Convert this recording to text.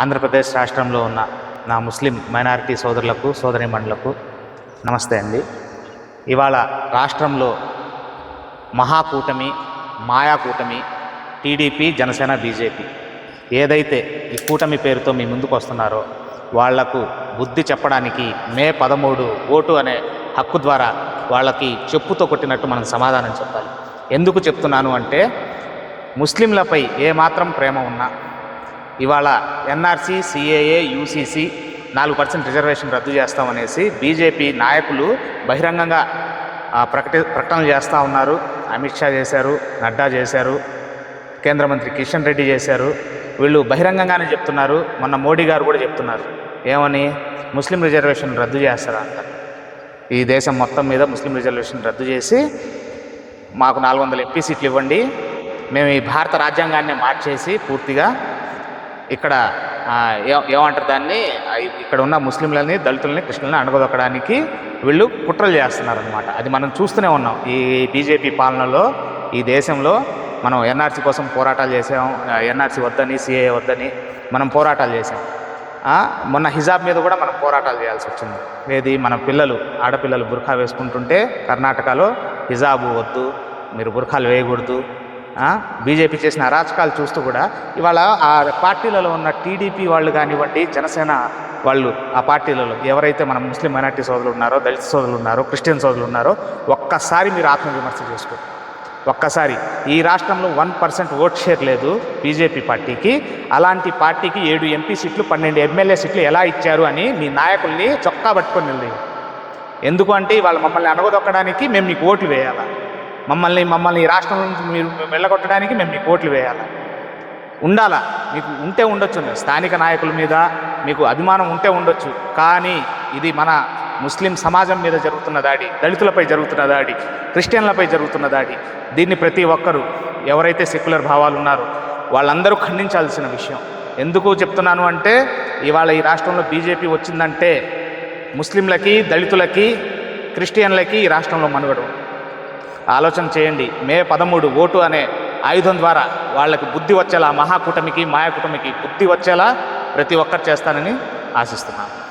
ఆంధ్రప్రదేశ్ రాష్ట్రంలో ఉన్న నా ముస్లిం మైనారిటీ సోదరులకు సోదరిమణులకు నమస్తే అండి. ఇవాళ రాష్ట్రంలో మహాకూటమి మాయాకూటమి టీడీపీ జనసేన బీజేపీ ఏదైతే ఈ కూటమి పేరుతో మీ ముందుకు వస్తున్నారో వాళ్ళకు బుద్ధి చెప్పడానికి మే పదమూడు ఓటు అనే హక్కు ద్వారా వాళ్ళకి చెప్పుతో కొట్టినట్టు మనం సమాధానం చెప్పాలి. ఎందుకు చెప్తున్నాను అంటే ముస్లింలపై ఏమాత్రం ప్రేమ ఉన్నా ఇవాళ ఎన్ఆర్సీ సిఏఏ యూసీసీ నాలుగు పర్సెంట్ రిజర్వేషన్ రద్దు చేస్తామనేసి బీజేపీ నాయకులు బహిరంగంగా ప్రకటి ప్రకటన చేస్తూ ఉన్నారు. అమిత్ షా చేశారు నడ్డా చేశారు కేంద్ర మంత్రి కిషన్ రెడ్డి చేశారు. వీళ్ళు బహిరంగంగానే చెప్తున్నారు. మొన్న మోడీ గారు కూడా చెప్తున్నారు. ఏమని? ముస్లిం రిజర్వేషన్ రద్దు చేస్తారా అంటారు. ఈ దేశం మొత్తం మీద ముస్లిం రిజర్వేషన్ రద్దు చేసి మాకు నాలుగు వందల ఎంపీ సీట్లు ఇవ్వండి. మేము ఈ భారత రాజ్యాంగాన్ని మార్చేసి పూర్తిగా ఇక్కడ ఏమంటారు దాన్ని? ఇక్కడ ఉన్న ముస్లింలని దళితులని కృష్ణులని అణగదొక్కడానికి వీళ్ళు కుట్రలు చేస్తున్నారనమాట అది మనం చూస్తూనే ఉన్నాం. ఈ బీజేపీ పాలనలో ఈ దేశంలో మనం ఎన్ఆర్సీ కోసం పోరాటాలు చేసాం. ఎన్ఆర్సీ వద్దని సిఏ వద్దని మనం పోరాటాలు చేసాం. మొన్న హిజాబ్ మీద కూడా మనం పోరాటాలు చేయాల్సి వచ్చింది. ఏది? మన పిల్లలు ఆడపిల్లలు బుర్ఖా వేసుకుంటుంటే కర్ణాటకలో హిజాబు వద్దు మీరు బుర్ఖాలు వేయకూడదు బీజేపీ చేసిన అరాచకాలు చూస్తూ కూడా ఇవాళ ఆ పార్టీలలో ఉన్న టీడీపీ వాళ్ళు కానివ్వండి జనసేన వాళ్ళు ఆ పార్టీలలో ఎవరైతే మన ముస్లిం మైనార్టీ సోదరులు ఉన్నారో దళిత సోదరులు ఉన్నారో క్రిస్టియన్ సోదరులు ఉన్నారో ఒక్కసారి మీరు ఆత్మవిమర్శ చేసుకోండి. ఒక్కసారి ఈ రాష్ట్రంలో వన్ పర్సెంట్ ఓట్ షేర్ లేదు బీజేపీ పార్టీకి. అలాంటి పార్టీకి ఏడు ఎంపీ సీట్లు పన్నెండు ఎమ్మెల్యే సీట్లు ఎలా ఇచ్చారు అని మీ నాయకుల్ని చొక్కా పట్టుకొని వెళ్ళి ఎందుకు అంటే వాళ్ళు మమ్మల్ని అణగదొక్కడానికి మేము మీకు ఓట్లు వేయాలా? మమ్మల్ని మమ్మల్ని ఈ రాష్ట్రం నుంచి మీరు వెళ్ళగొట్టడానికి మేము మీకు ఓట్లు వేయాలా? ఉండాలా? మీకు ఉంటే ఉండొచ్చు స్థానిక నాయకుల మీద మీకు అభిమానం ఉంటే ఉండొచ్చు. కానీ ఇది మన ముస్లిం సమాజం మీద జరుగుతున్న దాడి దళితులపై జరుగుతున్న దాడి క్రిస్టియన్లపై జరుగుతున్న దాడి. దీన్ని ప్రతి ఒక్కరూ ఎవరైతే సెక్యులర్ భావాలు ఉన్నారో వాళ్ళందరూ ఖండించాల్సిన విషయం. ఎందుకు చెప్తున్నాను అంటే ఇవాళ ఈ రాష్ట్రంలో బీజేపీ వచ్చిందంటే ముస్లింలకి దళితులకి క్రిస్టియన్లకి ఈ రాష్ట్రంలో మనుగడ ఆలోచన చేయండి. మే పదమూడు ఓటు అనే ఆయుధం ద్వారా వాళ్ళకి బుద్ధి వచ్చేలా మహాకూటమికి మాయాకూటమికి బుద్ధి వచ్చేలా ప్రతి ఒక్కరు చేస్తానని ఆశిస్తున్నాను.